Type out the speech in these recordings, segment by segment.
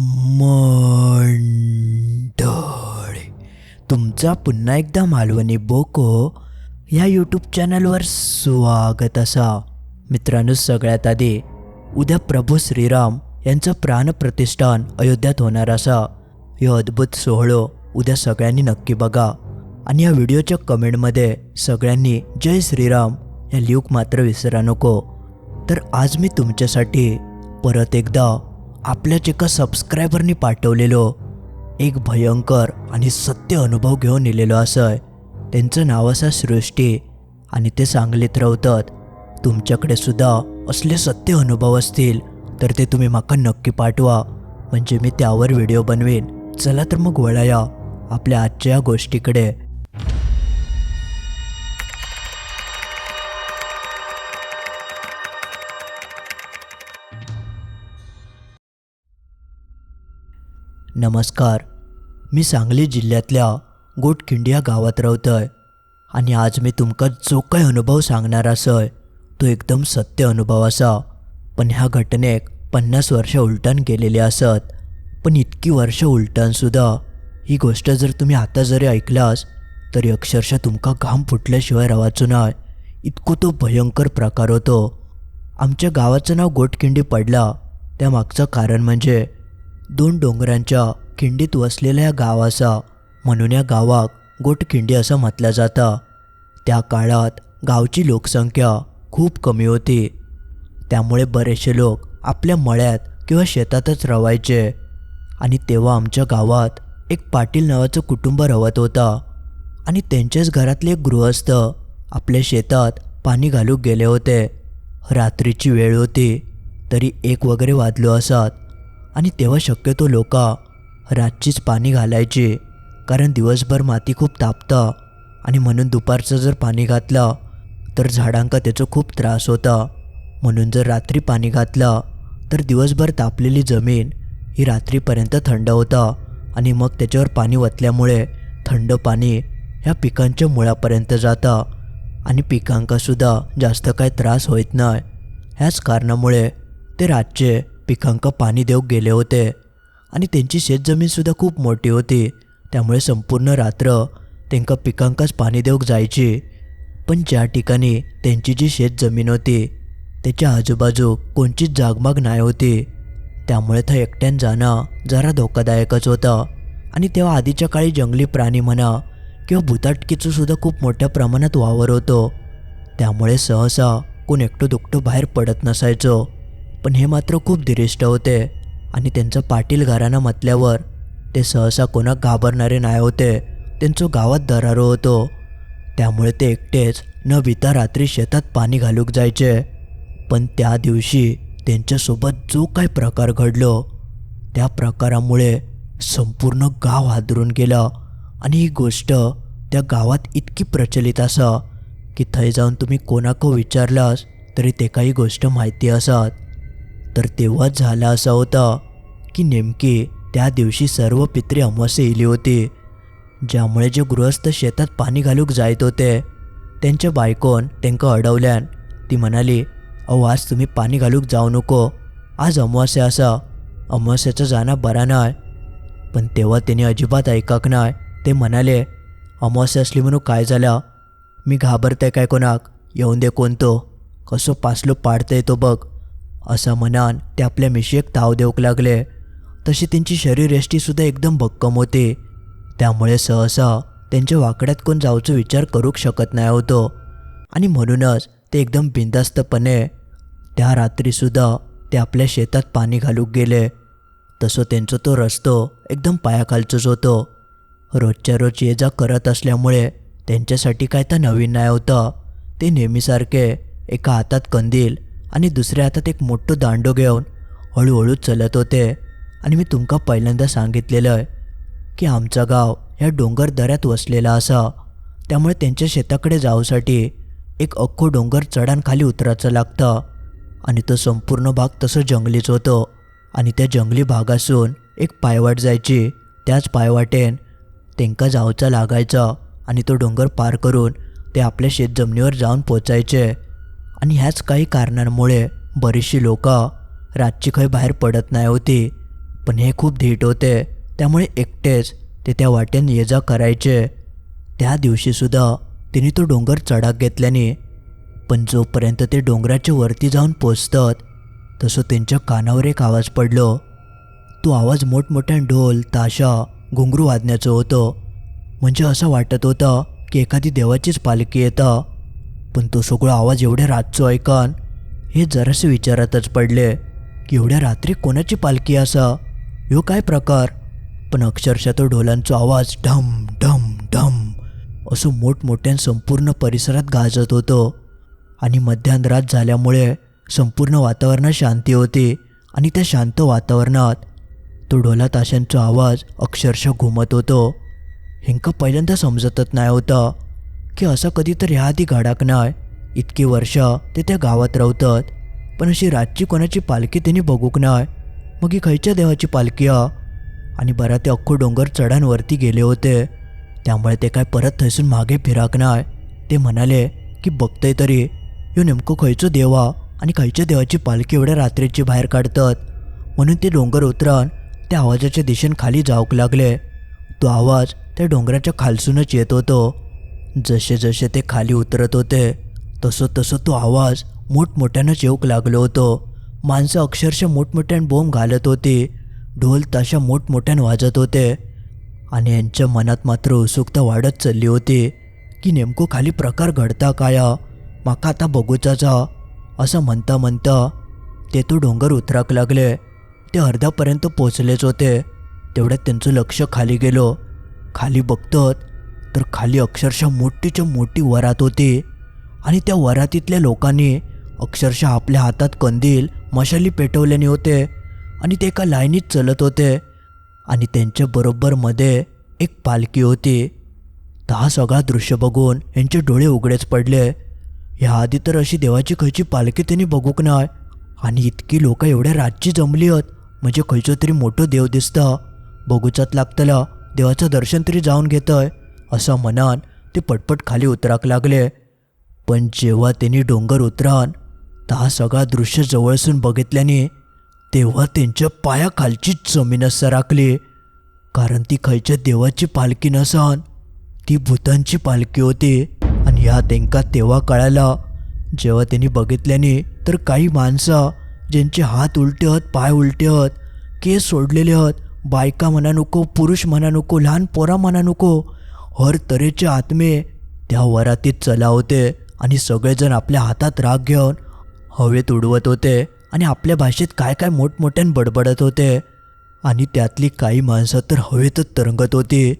मंडळ. तुमचा पुन्हा एकदा मालवणी बोको ह्या यूट्यूब चॅनलवर स्वागत असा. मित्रांनो सगळ्यात आधी उद्या प्रभू श्रीराम यांचं प्राणप्रतिष्ठान अयोध्यात होणार असा. हे अद्भुत सोहळं उद्या सगळ्यांनी नक्की बघा. आणि या व्हिडिओच्या कमेंटमध्ये सगळ्यांनी जय श्रीराम या लिहूक मात्र विसरा नको. तर आज मी तुमच्यासाठी परत एकदा आपल्याच एका सबस्क्रायबरनी पाठवलेलो. एक भयंकर आणि सत्य अनुभव घेऊन नेलेलो असं त्यांचं नाव असं सृष्टी आणि ते सांगलीत रवतात तुमच्याकडे सुद्धा असले सत्य अनुभव असतील तर ते तुम्ही माका नक्की पाठवा. म्हणजे मी त्यावर व्हिडिओ बनवेन. चला तर मग वळाया आपल्या आजच्या या गोष्टीकडे. नमस्कार. मी सांगली जिल्ह्यातल्या गोटखिंडी या गावात रावतय आणि आज मी तुमका जो काही अनुभव सांगणार असय तो एकदम सत्य अनुभव असा. पण ह्या घटनेक पन्नास वर्ष उलटण गेलेले असत. पण इतकी वर्ष उलटणसुद्धा ही गोष्ट जर तुम्ही आता जरी ऐकलास तरी अक्षरशः तुमका घाम फुटल्याशिवाय रवाचो नाय. इतको तो भयंकर प्रकार होतो. आमच्या गावाचं नाव गोटखिंडी पडला. त्यामागचं कारण म्हणजे दोन डोंगरांच्या खिंडीत वसलेल्या या गावाचा म्हणून या गावाक गोटखिंडी असं म्हटलं जातं. त्या काळात गावची लोकसंख्या खूप कमी होती. त्यामुळे बरेचसे लोक आपल्या मळ्यात किंवा शेतातच रवायचे. आणि तेव्हा आमच्या गावात एक पाटील नावाचं कुटुंब रवत होता. आणि त्यांच्याच घरातले एक गृहस्थ आपल्या शेतात पाणी घालूक गेले होते. रात्रीची वेळ होती तरी एक वगैरे वाजलो असत. आणि तेव्हा शक्यतो लोक रातचीच पाणी घालायची कारण दिवसभर माती खूप तापतं आणि म्हणून दुपारचं जर पाणी घातलं तर झाडांका त्याचा खूप त्रास होता. म्हणून जर रात्री पाणी घातलं तर दिवसभर तापलेली जमीन ही रात्रीपर्यंत थंड होता आणि मग त्याच्यावर पाणी वतल्यामुळे थंड पाणी ह्या पिकांच्या मुळापर्यंत जातं आणि पिकांकासुद्धा जास्त काही त्रास होत नाही. ह्याच कारणामुळे ते रातचे पिकांका पाणी देऊक गेले होते. आणि त्यांची शेतजमीनसुद्धा खूप मोठी होती. त्यामुळे संपूर्ण रात्र त्यांका पिकांकाच पाणी देऊक जायची. पण ज्या ठिकाणी त्यांची जी शेतजमीन होती त्याच्या आजूबाजू कोणचीच जागमाग नाही होती. त्यामुळे थं एकट्यान जाणं जरा धोकादायकच होतं. आणि तेव्हा आधीच्या काळी जंगली प्राणी म्हणा किंवा भुताटकीचं सुद्धा खूप मोठ्या प्रमाणात वावर होतो. त्यामुळे सहसा कोण एकटो दुकटो बाहेर पडत नसायचो. पण हे मात्र खूप दिरिष्ट होते आणि त्यांचं पाटील घराणं म्हटल्यावर ते सहसा कोणाक घाबरणारे नाही होते. त्यांचं गावात दरारो होतो. त्यामुळे ते एकटेच न विता रात्री शेतात पाणी घालूक जायचे. पण त्या दिवशी त्यांच्यासोबत जो काही प्रकार घडलो त्या प्रकारामुळे संपूर्ण गाव हादरून गेलं आणि ही गोष्ट त्या गावात इतकी प्रचलित असा की थंय जाऊन तुम्ही कोणाको विचारलास तरी ते काही गोष्ट माहिती असत. तर तेव्हाच झाला असा होता की नेमकी त्या दिवशी सर्व पित्रे अमावस्या येली होती ज्यामुळे जे गृहस्थ शेतात पाणी घालूक जायत होते त्यांच्या बायकोन त्यांका अडवल्यान ती म्हणाली अहो आज तुम्ही पाणी घालूक जाऊ नको आज अमावस्या असा अमावस्याचा जाणं बरा नाही पण तेव्हा त्याने अजिबात ऐकाक नाही ते म्हणाले अमावस्या असली म्हणून काय झालं? मी घाबरतंय काय कोणाक? येऊन दे कोणतो कसं पासलो पाडतंय तो बघ. असं म्हणान ते आपल्या मिशेक ताव देऊक लागले. तशी त्यांची शरीरयष्टीसुद्धा एकदम भक्कम होती. त्यामुळे सहसा त्यांच्या वाकड्यात कोण जाऊचा विचार करूक शकत नाही होतो. आणि म्हणूनच ते एकदम बिंदास्तपणे त्या रात्रीसुद्धा ते आपल्या शेतात पाणी घालूक गेले. तसं त्यांचा तो रस्तो एकदम पायाखालचंच होतो. रोजच्या रोज ये जा करत असल्यामुळे त्यांच्यासाठी काय तर नवीन नाही होतं. ते नेहमीसारखे एका हातात कंदील आणि दुसऱ्या हातात एक मोठं दांडो घेऊन हळूहळू चलत होते. आणि मी तुमका पहिल्यांदा सांगितलेलं आहे की आमचा गाव ह्या डोंगर दऱ्यात वसलेला असा. त्यामुळे त्यांच्या शेताकडे जाऊसाठी एक अख्खो डोंगर चढांखाली उतरायचं लागतं. आणि तो संपूर्ण भाग तसं जंगलीच होतो. आणि त्या जंगली भागासून एक पायवाट जायची. त्याच पायवाटेन त्यांका जाऊचा लागायचा आणि तो डोंगर पार करून ते आपल्या शेतजमिनीवर जाऊन पोचायचे. आणि ह्याच काही कारणांमुळे बरीचशी लोकं रातची खंय बाहेर पडत नाही होती. पण हे खूप धीट होते. त्यामुळे एकटेच ते त्या वाटेन ये जा करायचे. त्या दिवशीसुद्धा तिने तो डोंगर चढाक घेतल्याने पण जोपर्यंत ते डोंगराच्या वरती जाऊन पोचतात तसं त्यांच्या कानावर एक आवाज पडलो. तो आवाज मोठमोठ्या ढोल ताशा घुंगरू वाजण्याचं होतं. म्हणजे असं वाटत होतं की एखादी देवाचीच पालखी येतं. पण तो सगळा आवाज एवढ्या रातचो ऐकान हे जरासे विचारातच पडले की एवढ्या रात्री कोणाची पालखी असा? ह्यो काय प्रकार? पण अक्षरशः तो ढोलांचा आवाज ढम ढम ढम असं मोठमोठ्या संपूर्ण परिसरात गाजत होतो. आणि मध्यान्हरात झाल्यामुळे संपूर्ण वातावरणात शांती होती आणि त्या शांत वातावरणात तो ढोला ताशांचा आवाज अक्षरशः घुमत होतो. हेंका पहिल्यांदा समजतच नाही होतं. की असं कधीतरी ह्या आधी घडाक नाही इतकी वर्ष ते त्या गावात रावतात. पण अशी रातची कोणाची पालखी त्यांनी बघूक नाय. मग ही खयच्या देवाची पालखी आ? आणि बरा ते अख्खो डोंगर चढांवरती गेले होते. त्यामुळे ते काय परत थैसून मागे फिराक नाय. ते म्हणाले की बघतंय तरी. ह्यो नेमकं खयचो देवा आणि खयच्या देवाची पालखी एवढ्या रात्रीची बाहेर काढतात. म्हणून ते डोंगर उतरान त्या आवाजाच्या दिशेने खाली जाऊक लागले. तो आवाज त्या डोंगराच्या खालसूनच येत होतो. जसे जसे ते खाली उतरत होते तसं तसं तो आवाज मोठमोठ्यानंच येऊक लागलो होतो. माणसं अक्षरशः मोठमोठ्यान बोंब घालत होती ढोल ताशा मोठमोठ्यान वाजत होते आणि यांच्या मनात मात्र उत्सुकता वाढत चालली होती की नेमकं खाली प्रकार घडता काय माका आता बघूचाचा असं म्हणता म्हणता ते तो डोंगर उतराक लागले. ते अर्ध्यापर्यंत पोचलेच होते. तेवढ्यात त्यांचं लक्ष खाली गेलो. खाली बघतात तर खाली अक्षरशः मोठीच्या मोठी वरात होती. आणि त्या वरातीतल्या लोकांनी अक्षरशः आपल्या हातात कंदील मशाली पेटवल्याने होते आणि ते एका लाईनीत चलत होते. आणि त्यांच्या बरोबर मध्ये एक पालखी होती. तर हा सगळा दृश्य बघून यांचे डोळे उघडेच पडले. ह्या तर अशी देवाची खयची पालखी त्यांनी बघूक नाही आणि इतकी लोक एवढ्या रातची जमली आहेत म्हणजे खयचो तरी मोठं देव दिसता. बघूचात लागतला देवाचं दर्शन तरी जाऊन घेतंय. असं मनान ते पटपट खाली उतराक लागले. पण जेव्हा त्यांनी डोंगर उतरान ता सगळा दृश्य जवळसून बघितल्याने तेव्हा त्यांच्या पायाखालचीच जमीनच सराकली कारण ती खयच्या देवाची पालखी नसन ती भूतांची पालखी होती. आणि ह्या तेंका तेव्हा कळाला जेव्हा त्यांनी बघितल्याने तर काही माणसं ज्यांचे हात उलटे आहेत पाय उलटे आहेत केस सोडलेले आहेत बायका म्हणा नको पुरुष म्हणा नको लहान पोरा म्हणा नको हर तऱ्हेचे आत्मे त्या वरातीत चला होते आणि सगळेजण आपल्या हातात राग घेऊन हवेत उडवत होते आणि आपल्या भाषेत काय काय मोठमोठ्यान बडबडत होते. आणि त्यातली काही माणसं तर हवेतच तरंगत होती.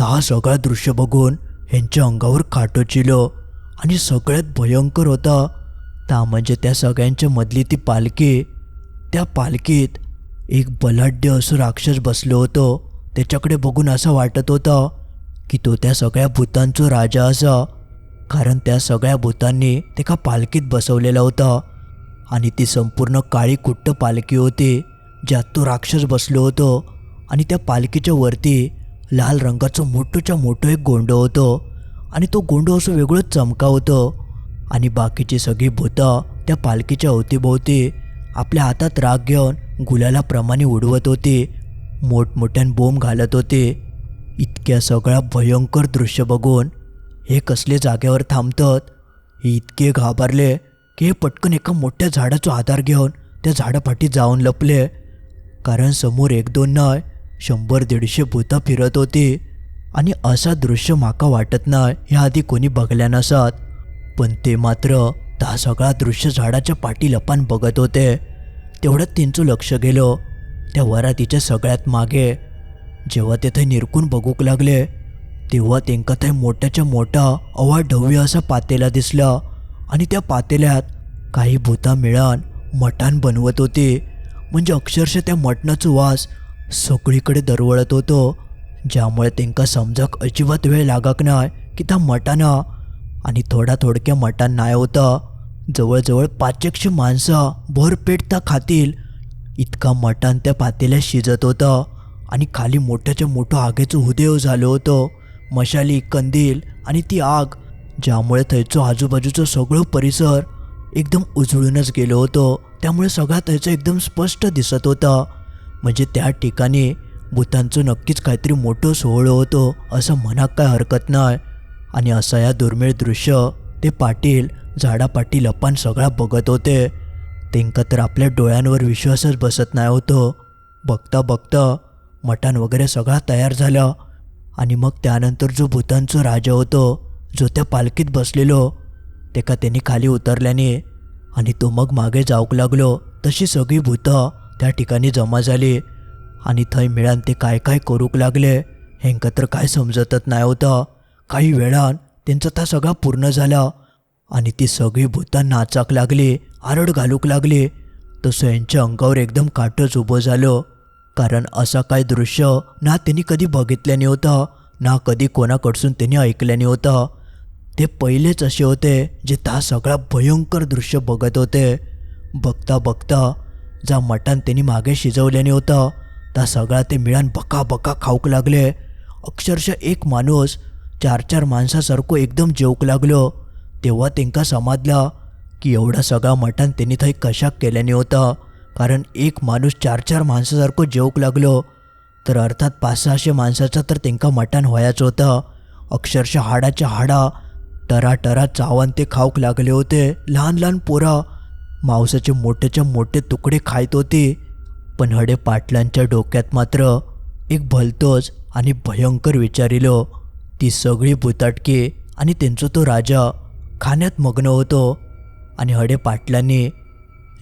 तर हा सगळा दृश्य बघून ह्यांच्या अंगावर काटोचिलो आणि सगळ्यात भयंकर होता. ता म्हणजे त्या सगळ्यांच्या मधली ती पालखी. त्या पालखीत एक बलाढ्य असं राक्षस बसलो होतो. त्याच्याकडे बघून असं वाटत होतं की तो त्या सगळ्या भूतांचो राजा असा. कारण त्या सगळ्या भूतांनी त्याका पालखीत बसवलेला होता. आणि ती संपूर्ण काळी कुट्ट पालखी होती ज्यात तो राक्षस बसलो होतो. आणि त्या पालखीच्या वरती लाल रंगाचं मोठंच्या मोठं एक गोंड होतं. आणि तो गोंड असं वेगळंच चमका होतं. आणि बाकीची सगळी भूतं त्या पालखीच्या अवतीभोवती आपल्या हातात राग घेऊन गुलालाप्रमाणे उडवत होती. मोठमोठ्यान बोंब घालत होते. इतक्या सगळ्या भयंकर दृश्य बघून हे कसले जागेवर थांबतात. हे इतके घाबरले की हे पटकन एका मोठ्या झाडाचा आधार घेऊन त्या झाडापाठी जाऊन लपले. कारण समोर एक दोन नाही शंभर दीडशे भूतं फिरत होती. आणि असा दृश्य माका वाटत नाही ह्या आधी कोणी बघल्या नसत. पण ते मात्र त्या सगळा दृश्य झाडाच्या पाठी लपान बघत होते. तेवढ्यात त्यांचं लक्ष गेलं. त्या वरातीच्या सगळ्यात मागे जेव्हा ते थंय निरकून बघूक लागले तेव्हा तेंका थंय मोठ्याच्या मोठा अवा ढव्य असा पातेला दिसला आणि त्या पातेल्यात काही भूता मिळान मटान बनवत होते. म्हणजे अक्षरशः त्या मटणाचं वास सगळीकडे दरवळत होतो ज्यामुळे तेंका समजाक अजिबात वेळ लागाक नाही की त्या मटाना आणि थोडा थोडक्या मटान नाही होता जवळजवळ पाचशे माणसं भरपेट त्या खातील इतका मटान त्या पातेल्यात शिजत होता. आणि खाली मोठ्याच्या मोठं आगेचं उदय झालं होतं. मशाली कंदील आणि ती आग ज्यामुळे थंयचं आजूबाजूचं सगळं परिसर एकदम उजळूनच गेलो होतं. त्यामुळे सगळा थंयचं एकदम स्पष्ट दिसत होता. म्हणजे त्या ठिकाणी भूतांचं नक्कीच काहीतरी मोठं सोहळं होतं असं मनात काय हरकत नाही. आणि असं या दुर्मिळ दृश्य ते पाटील झाडापाटी लपान सगळा बघत होते. तेंका तर आपल्या डोळ्यांवर विश्वासच बसत नाही होतो. बघता बघता मटण वगैरे सगळा तयार झालं. आणि मग त्यानंतर जो भूतांचा राजा होतो जो त्या पालखीत बसलेलो ते का त्यांनी खाली उतरल्याने आणि तो मग मागे जाऊक लागलो. तशी सगळी भूतं त्या ठिकाणी जमा झाली आणि थंय मिळान ते काय काय करूक लागले हेंका तर काय समजतच नाही होतं. काही वेळान त्यांचा ता सगळा पूर्ण झाला आणि ती सगळी भूतं नाचाक लागली आरड घालूक लागली. तसं यांच्या अंगावर एकदम काटच उभं झालं. कारण असं काय दृश्य ना त्यांनी कधी बघितल्याने होतं ना कधी कोणाकडसून त्यांनी ऐकल्याने होतं. ते पहिलेच असे होते जे त्या सगळा भयंकर दृश्य बघत होते. बघता बघता जा मटण त्यांनी मागे शिजवल्याने होतं त्या सगळा ते मिळान बका बका खाऊक लागले. अक्षरशः एक माणूस चार चार माणसासारखं एकदम जेवूक लागलो. तेव्हा तेंका समजला की एवढा सगळा मटण त्यांनी थंय कशाक केल्याने होतं. कारण एक माणूस चार चार माणसासारखं जेवूक लागलो तर अर्थात पाच सहाशे माणसाचं तर तेंका मटण व्हायचं होतं. अक्षरशः हाडाच्या हाडा टरा टरा चावण ते खाऊक लागले होते. लहान लहान पोरा मांसाचे मोठेच्या मोठे तुकडे खायत होते. पण हडे पाटलांच्या डोक्यात मात्र एक भलतोच आणि भयंकर विचारिलो ती सगळी भुताटकी आणि त्यांचा तो राजा खाण्यात मग्न होतो. आणि हडे पाटलांनी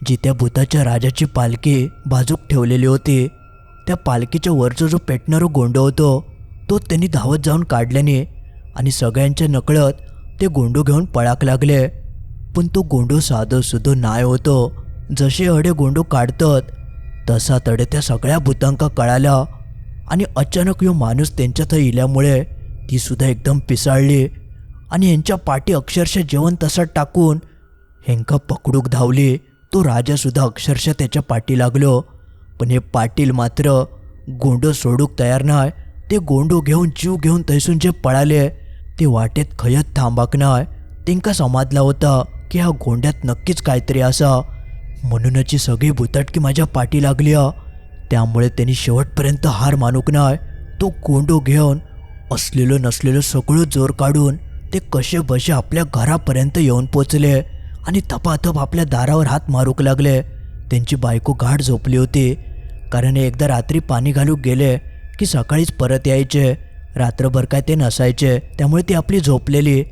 जिथे भूताच्या राजाची पालखी बाजूक ठेवलेली होती त्या पालखीच्या वरचा जो पेटणारा गोंडो होतो तो त्यांनी धावत जाऊन काढल्याने आणि सगळ्यांच्या नकळत ते गोंडू घेऊन पळाक लागले. पण तो गोंडो साधं सुधो नाय होतो. जसे अडे गोंडो काढतात तसा तडे त्या सगळ्या भूतांका कळाला आणि अचानक यो माणूस त्यांच्यात इल्यामुळे ती सुद्धा एकदम पिसाळली आणि यांच्या पाठी अक्षरशः जेवण तसा टाकून हेंका पकडूक धावली. तो राजासुद्धा अक्षरशः त्याच्या पाठी लागलो. पण हे पाटील मात्र गोंडो सोडूक तयार नाही ते गोंडो घेऊन जीव घेऊन तैसून जे पळाले. ते वाटेत खयत थांबाक नाय. तेंका समाजला होता की ह्या गोंड्यात नक्कीच काहीतरी असा. म्हणूनच सगळी भुताटकी माझ्या पाठी लागली. त्यामुळे त्यांनी शेवटपर्यंत हार मानूक नाय. तो गोंडो घेऊन असलेलो नसलेलो सगळं जोर काढून ते कसे बसे आपल्या घरापर्यंत येऊन पोचले. आणि तपातप आपल्या दारावर हात मारूक लागले. त्यांची बायको गाढ झोपली होती. कारण एकदा रात्री पाणी घालूक गेले की सकाळीच परत यायचे. रात्रभर काय ते नसायचे त्यामुळे ती आपली झोपलेली.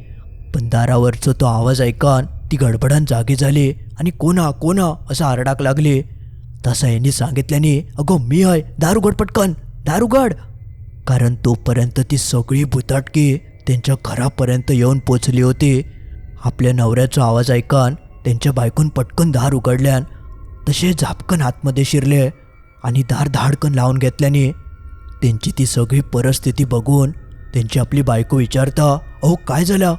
पण दारावरचं तो आवाज ऐकून ती गडबडान जागी झाली आणि कोणा कोणा असं आरडाक लागली. तसं यांनी सांगितल्याने अगो मी आहे दारुगड पटकन दारुगड कारण तोपर्यंत ती सगळी भुताटकी त्यांच्या घरापर्यंत येऊन पोचली होती. आपल्या नवऱ्याचा आवाज ऐकान त्यांच्या बायकून पटकन दार उघडल्यान तसे झापकन आतमध्ये शिरले आणि दार धाडकन लावून घेतल्याने त्यांची ती सगळी परिस्थिती बघून त्यांची आपली बायको विचारता अहो काय झालं?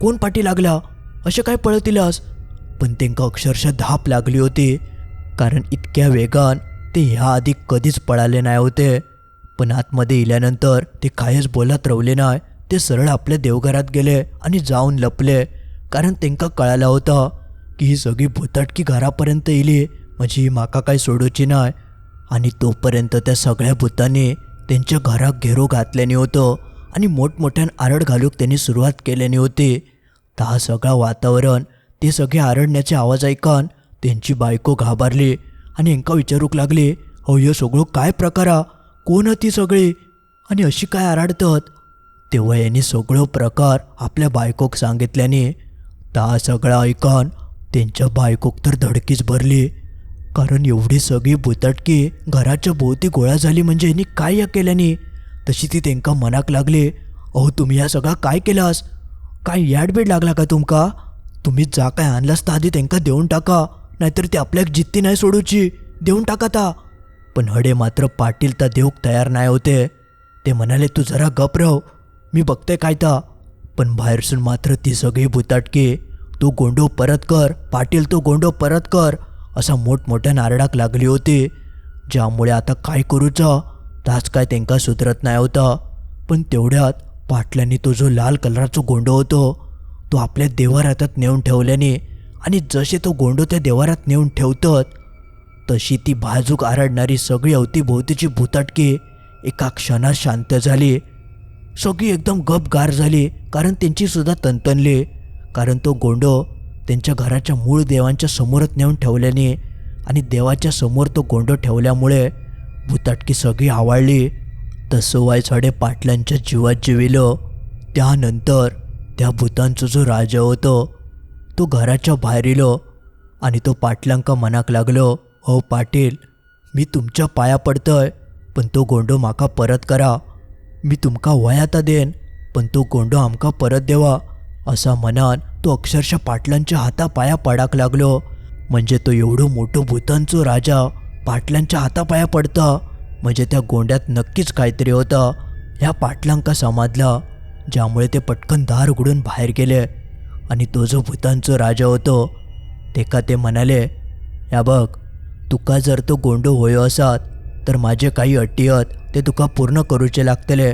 कोण पाठी लागला? असे काय पळतीलास? पण त्यांका अक्षरशः धाप लागली होती कारण इतक्या वेगान ते ह्या आधी कधीच पळाले नाही होते. पण आतमध्ये इल्यानंतर ते कायच बोलत रवले नाही ते सरळ आपल्या देवघरात गेले आणि जाऊन लपले. कारण त्यांका कळालं होतं की ही सगळी भुताटकी घरापर्यंत येली म्हणजे ही माका काय सोडूची नाही. आणि तोपर्यंत त्या सगळ्या भूतांनी त्यांच्या घरात घेरो घातल्याने होतं आणि मोठमोठ्यान आरड घालूक त्यांनी सुरुवात केल्याने होती. तर हा सगळा वातावरण ते सगळे आरडण्याचे आवाज ऐकून त्यांची बायको घाबरली आणि हेंका विचारूक लागली हो ह्यो सगळं काय प्रकार कोण ती सगळी? आणि अशी काय आराडतात? तेव्हा यांनी सगळं प्रकार आपल्या बायकोक सांगितल्याने ता सगळं ऐकून. त्यांच्या बायकोक तर धडकीच भरली. कारण एवढी सगळी बुतटकी घराच्या भोवती गोळा झाली म्हणजे यांनी काय या केल्याने? तशी ती तेंका मनाक लागली. अहो तुम्ही या सगळा काय केलास? काय याडबीड लागला का तुमका? तुम्ही जा काय आणलास तर आधी तेंका देऊन टाका. नाहीतर ते आपल्याक जित्ती नाही सोडूची. देऊन टाका ता. पण हडे मात्र पाटील तर देऊक तयार नाही होते. ते म्हणाले तू जरा गप राह. मी बघते काय ता. पण बाहेरसून मात्र ती सगळी भुताटकी. तू गोंडो परत कर. पाटील तो गोंडो परत कर. असा मोठमोठ्या नारडाक लागली होती. ज्यामुळे आता काय करूचा तास काय त्यांका सुधरत नाही होता. पण तेवढ्यात पाटलांनी तो जो लाल कलराचा गोंडो होतो तो आपल्या देवारातात नेऊन ठेवल्याने आणि जसे तो गोंडो त्या देवारात नेऊन ठेवतात तशी ती बाजूक आरडणारी सगळी अवतीभोवतीची भुताटके एका क्षणात शांत झाली. सगळी एकदम गपगार झाली कारण त्यांचीसुद्धा तनतनली. कारण तो गोंडो त्यांच्या घराच्या मूळ देवांच्या समोरच नेऊन ठेवल्याने आणि देवाच्या समोर तो गोंडो ठेवल्यामुळे भूताटकी सगळी आवडली तसं वायसाडे पाटलांच्या जीवात जिविलं. त्यानंतर त्या भूतांचा जो राजा होतो तो घराच्या बाहेर येलो आणि तो पाटलांका मनाक लागलो हो पाटील मी तुमच्या पाया पडतोय पण तो गोंडो माका परत करा. मी तुमका वयाता देन पण तो गोंडो आमका परत देवा असा मनान तो अक्षरशः पाटलांच्या हातापाया पडाक लागलो. म्हणजे तो एवढो मोठो भूतांचो राजा पाटलांच्या हातापाया पडता म्हणजे त्या गोंड्यात नक्कीच काहीतरी होता ह्या पाटलांका समाजला ज्यामुळे ते पटकन दार उघडून बाहेर गेले. आणि तो जो भूतांचो राजा होतो तेका ते म्हणाले या बघ तुका जर तो गोंडो होयो असात तर माझे काही अटी आहेत ते तुका पूर्ण करूचे लागतले.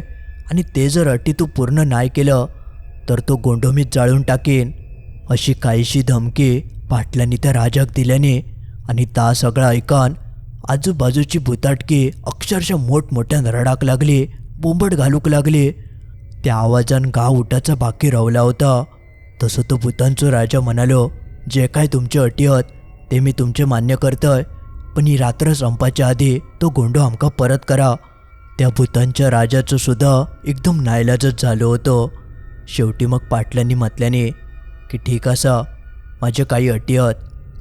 आणि ते जर अटी तू पूर्ण नाही केलं तर तो गोंडोमीत जाळून टाकीन. अशी काहीशी धमकी पाटलांनी त्या राजाक दिल्याने आणि ता सगळं ऐकान आजूबाजूची भुताटकी अक्षरशः मोठमोठ्यानं रडाक लागली बोंबट घालूक लागली. त्या आवाजान गाव उठाचा बाकी रवला होता. तसं तो भूतांचो राजा म्हणालो जे काय तुमचे अटी आहेत ते मी तुमचे मान्य करतोय. पण ही रात्र संपाच्या आधी तो गोंडो आमका परत करा. त्या भूतांच्या राजाचं सुद्धा एकदम नाईलाजच झालो होतो. शेवटी मग पाटलांनी म्हटल्याने की ठीक असा माझे काही अटी आहेत.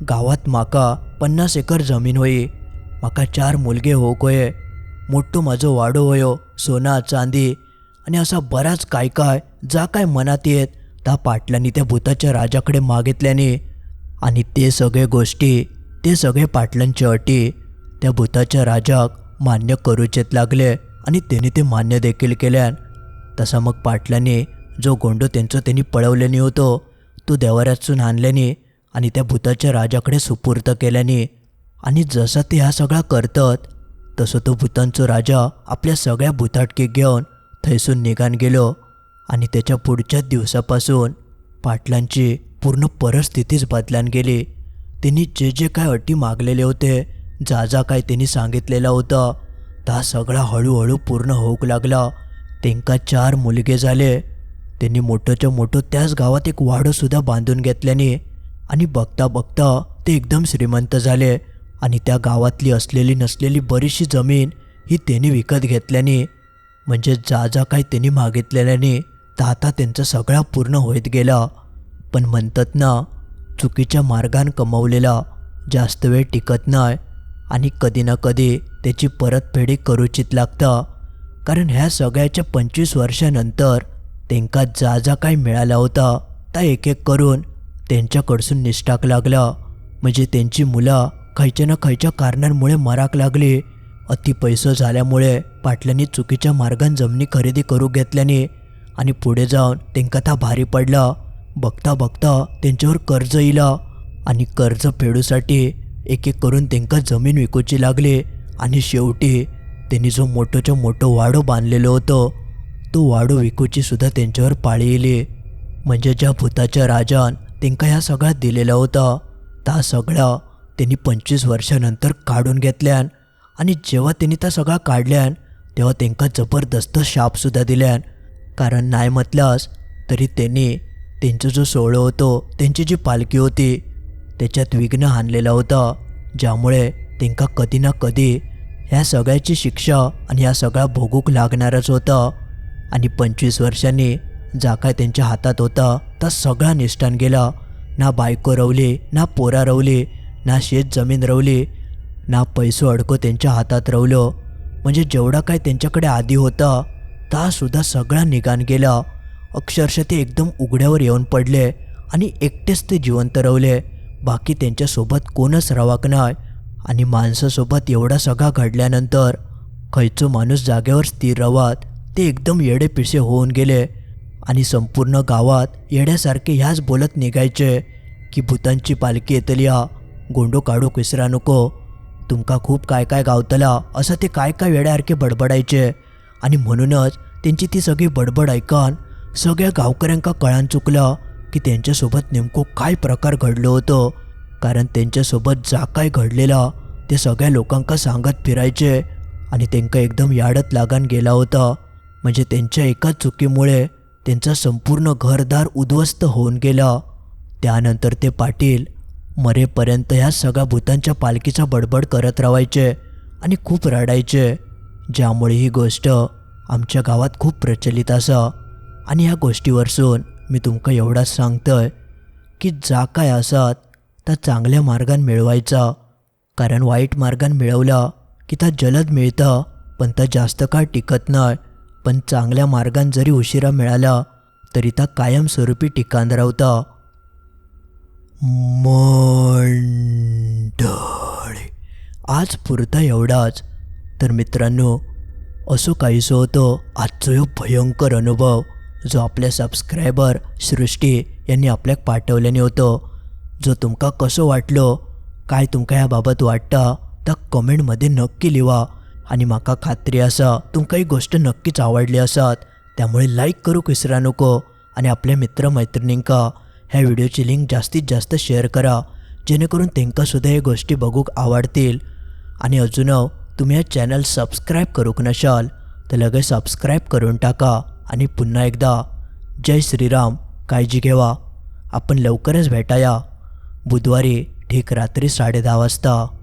गावात माका पन्नास एकर जमीन होई. म्हाका चार मुलगे होक होये. मोठो माझो वाडो होयो सोना चांदी आणि असा बराच काय काय जा काय मनात येत त्या पाटलांनी त्या भूताच्या राजाकडे मागितल्याने. आणि ते सगळे गोष्टी ते सगळे पाटलांचे अटी त्या भूताच्या राजाक मान्य करूचेत लागले आणि त्याने ते मान्य देखील केल्यान. तसा मग पाटलांनी जो गोंडो त्यांचं त्यांनी पळवल्याने होतो तो देवाऱ्यातून आणल्याने आणि त्या भूताच्या राजाकडे सुपूर्त केल्याने आणि जसा ते ह्या सगळा करतात तसं तो भूतांचो राजा आपल्या सगळ्या भूताटकी घेऊन थैसून निघान गेलो आणि त्याच्या पुढच्याच दिवसापासून पाटलांची पूर्ण परिस्थितीच बदलान गेली. त्यांनी जे जे काय अटी मागलेले होते जा जा काय त्यांनी सांगितलेला होता ता सगळा हळूहळू पूर्ण होऊक लागला. त्यांका चार मुलगे झाले. त्यांनी मोठंच्या मोठं त्याच गावात एक वाडंसुद्धा बांधून घेतल्याने आणि बघता बघता ते एकदम श्रीमंत झाले आणि त्या गावातली असलेली नसलेली बरीचशी जमीन ही त्यांनी विकत घेतल्याने म्हणजे जा जा काही त्यांनी मागितलेल्याने तर आता त्यांचा सगळा पूर्ण होत गेला. पण म्हणतात ना चुकीच्या मार्गान कमवलेला जास्त वेळ टिकत नाही आणि कधी ना कधी त्याची परतफेडी करूचीत लागता. कारण ह्या सगळ्याच्या पंचवीस वर्षानंतर त्यांका जा जा काय मिळाला होता त्या एक एक करून त्यांच्याकडसून निष्ठाक लागला. म्हणजे त्यांची मुलं खयच्या ना खयच्या कारणांमुळे मराक लागली. अति पैसं झाल्यामुळे पाटलांनी चुकीच्या मार्गान जमिनी खरेदी करू घेतल्याने आणि पुढे जाऊन त्यांका था भारी पडला. बघता बघता त्यांच्यावर कर्ज इला आणि कर्ज फेडूसाठी एक एक करून त्यांना जमीन विकूची लागली. आणि शेवटी त्यांनी जो मोठोच्या मोठं वाडो बांधलेलं होतो तो वाडो विकूची सुद्धा त्यांच्यावर पाळी येली म्हणजे ज्या भूताच्या राजान त्यांना ह्या सगळ्या दिलेला होता त्या सगळा त्यांनी पंचवीस वर्षानंतर काढून घेतल्यान. आणि जेव्हा त्यांनी त्या सगळा काढल्यान तेव्हा त्यांना जबरदस्त शापसुद्धा दिल्यान. कारण नाही म्हटलास तरी त्यांनी त्यांचा जो सोहळं होतो त्यांची जी पालखी होती त्याच्यात विघ्न आणलेला होता ज्यामुळे त्यांका कधी ना कधी ह्या सगळ्याची शिक्षा आणि ह्या सगळा भोगूक लागणारच होता. आणि पंचवीस वर्षांनी जा काय त्यांच्या हातात होता तर सगळा निष्ठान गेला. ना बायको रवली ना पोरा रवली ना शेत जमीन रवली ना पैसो अडको त्यांच्या हातात रवलो. म्हणजे जेवढा काय त्यांच्याकडे आधी होता तासुद्धा सगळा निघान गेला. अक्षरशः ते एकदम उघड्यावर येऊन पडले आणि एकटेच ते जिवंत रवले. बाकी त्यांच्यासोबत कोणच रवाक नाही आणि माणसासोबत एवढा सगळा घडल्यानंतर खयचो माणूस जागेवर स्थिर रवात ते एकदम येडे पिसे होऊन गेले आणि संपूर्ण गावात येड्यासारखे ह्याच बोलत निघायचे की भूतांची पालखी येतली हा गोंडो काढूक विसरा नको. तुमका खूप काय काय गावतला असं ते काय काय वेड्यासारखे बडबडायचे आणि म्हणूनच त्यांची ती सगळी बडबड ऐकून सगळ्या गावकऱ्यांका कळान चुकलं की त्यांच्यासोबत नेमकं काय प्रकार घडलो होतो. कारण त्यांच्यासोबत जा काय घडलेला ते सगळ्या लोकांका सांगत फिरायचे आणि त्यांका एकदम याडत लागान गेला होता. म्हणजे त्यांच्या एकाच चुकीमुळे त्यांचा संपूर्ण घरदार उद्ध्वस्त होऊन गेला. त्यानंतर ते पाटील मरेपर्यंत ह्या सगळ्या भूतांच्या पालखीचा बडबड करत राहायचे आणि खूप रडायचे. ज्यामुळे ही गोष्ट आमच्या गावात खूप प्रचलित असा. आणि ह्या गोष्टीवरसून मी तुमका एवढाच सांगतोय की जा काय असत त्या चांगल्या मार्गान मिळवायचा. कारण वाईट मार्गान मिळवला की त्या जलद मिळतं पण त्या जास्त काळ टिकत नाही. पण चांगल्या मार्गान जरी उशिरा मिळाला तरी त्या कायमस्वरूपी टिकान रावता. मंडळी आज पुरता एवढाच. तर मित्रांनो असो काहीसो होतो आजचो ह्यो भयंकर अनुभव. जो आपल्या सबस्क्रायबर सृष्टी यांनी आपल्याक पाठवल्याने होतो जो तुमका कसो वाटलो काय तुमका ह्या बाबत वाटता त्या कमेंटमध्ये नक्की लिवा. आणि म्हाका खात्री आसा तुमका ही गोष्ट नक्कीच आवडली आसात त्यामुळे लाईक करूक विसरा नको. आणि आपल्या मित्रमैत्रिणींका ह्या व्हिडिओची लिंक जास्तीत जास्त शेअर करा. जेणेकरून तेंका सुद्धा हे गोष्टी बघूक आवडतील. आणि अजून तुम्ही या चॅनल सबस्क्राईब करूक नशाल तर लगेच सबस्क्राईब करून टाका. आणि पुन्हा एकदा जय श्रीराम काळजी घेवा. आपण लवकरच भेटाया. बुधवारी ठीक रात्री साडे दहा वाजता.